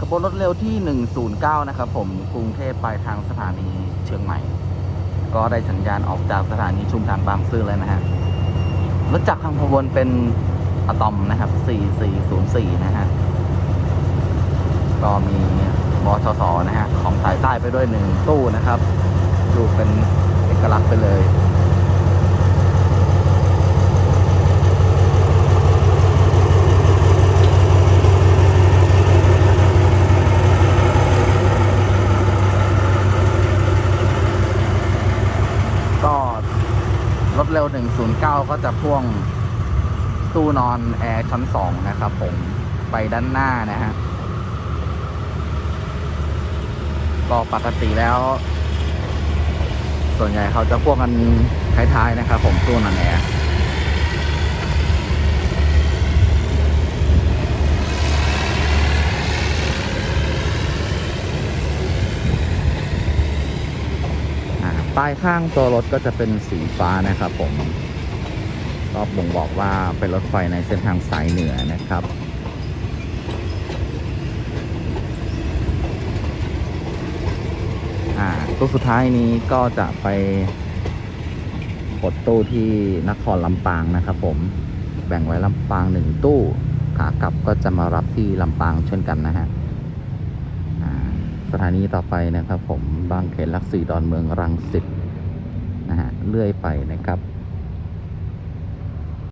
ขบวนรถเร็วที่ 109 นะครับผมกรุงเทพปลายทางสถานีเชียงใหม่ ก็ได้สัญญาณออกจากสถานีชุมทางบางซื่อแล้วนะฮะรถจักรทางขบวนเป็นอะตอมนะครับ 4404 นะฮะก็มีบชสนะฮะของสายใต้ไปด้วยหนึ่งตู้นะครับ ดูเป็นเอกลักษณ์ไปเลย ก็ รถเร็ว 109 ก็จะพ่วงตู้นอนแอร์ชั้น 2 นะครับผม ไปด้านหน้านะฮะ ก็ปกติแล้ว ส่วนใหญ่เขาจะพ่วงกันท้ายๆนะครับผมตู้นอนแอร์ ป้ายข้างตัวรถก็จะเป็นสีฟ้านะครับผมก็บ่งบอกว่าเป็นรถไฟในเส้นทางสายเหนือนะครับ อ่าตู้สุดท้ายนี้ก็จะไปกดตู้ที่นครลำปางนะครับผม แบ่งไว้ลำปางหนึ่งตู้ ขากลับก็จะมารับที่ลำปางเช่นกันนะฮะ สถานีต่อไปนะครับ ผมบางเขนลักษีดอนเมืองรังสิตนะฮะเลื่อยไปนะครับ